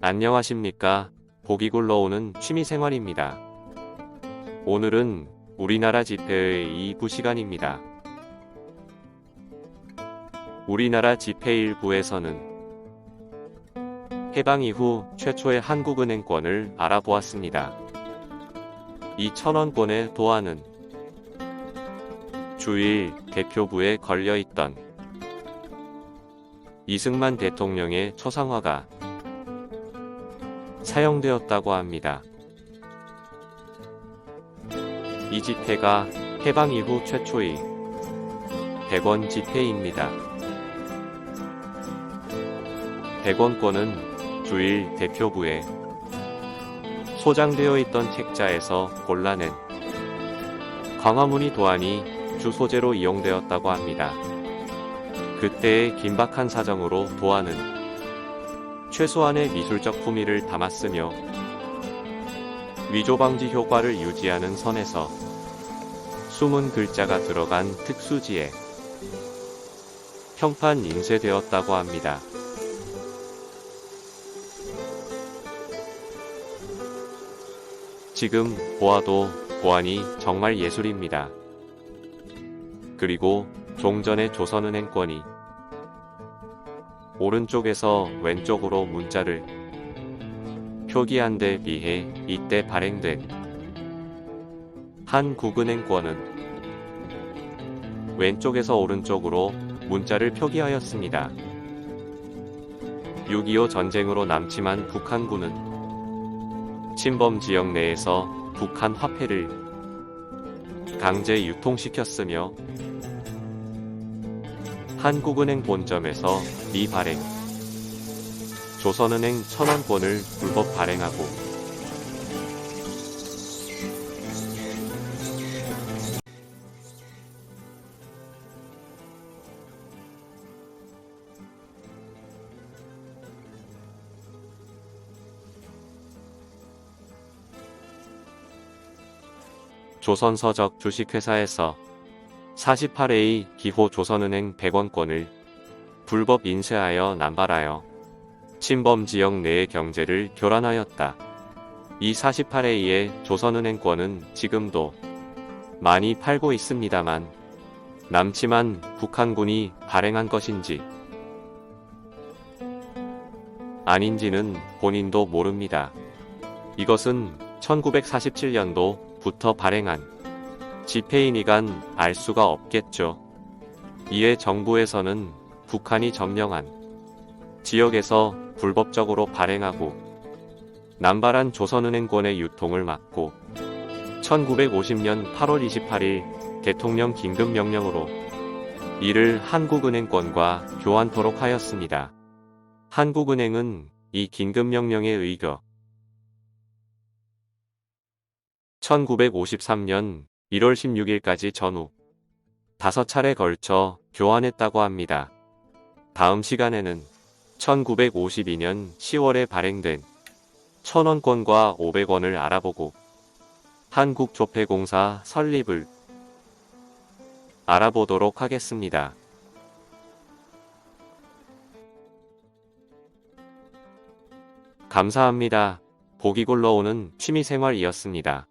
안녕하십니까. 보기 굴러오는 취미생활입니다. 오늘은 우리나라 집회의 2부 시간입니다. 우리나라 집회 일부에서는 해방 이후 최초의 한국은행권을 알아보았습니다. 이 천원권의 도안은 주일 대표부에 걸려있던 이승만 대통령의 초상화가 사용되었다고 합니다. 이 집회가 해방 이후 최초의 100원 집회입니다. 100원권은 주일 대표부에 소장되어 있던 책자에서 골라낸 광화문이 도안이 주 소재로 이용되었다고 합니다. 그때의 긴박한 사정으로 도안은 최소한의 미술적 품위를 담았으며 위조 방지 효과를 유지하는 선에서 숨은 글자가 들어간 특수지에 평판 인쇄되었다고 합니다. 지금 보아도 보안이 정말 예술입니다. 그리고 종전의 조선은행권이 오른쪽에서 왼쪽으로 문자를 표기한 데 비해 이때 발행된 한국은행권은 왼쪽에서 오른쪽으로 문자를 표기하였습니다. 6.25 전쟁으로 남침한 북한군은 침범 지역 내에서 북한 화폐를 강제 유통시켰으며 한국은행 본점에서 미발행, 조선은행 천원권을 불법 발행하고. 조선서적 주식회사에서 48A 기호 조선은행 100원권을 불법 인쇄하여 남발하여 침범 지역 내의 경제를 교란하였다. 이 48A의 조선은행권은 지금도 많이 팔고 있습니다만 남침한 북한군이 발행한 것인지 아닌지는 본인도 모릅니다. 이것은 1947년도부터 발행한 집회인이간 알 수가 없겠죠. 이에 정부에서는 북한이 점령한 지역에서 불법적으로 발행하고 남발한 조선은행권의 유통을 막고 1950년 8월 28일 대통령 긴급명령으로 이를 한국은행권과 교환토록 하였습니다. 한국은행은 이 긴급명령에 의거 1953년 1월 16일까지 전후 5차례 걸쳐 교환했다고 합니다. 다음 시간에는 1952년 10월에 발행된 천원권과 500원을 알아보고 한국조폐공사 설립을 알아보도록 하겠습니다. 감사합니다. 보기 굴러오는 취미생활이었습니다.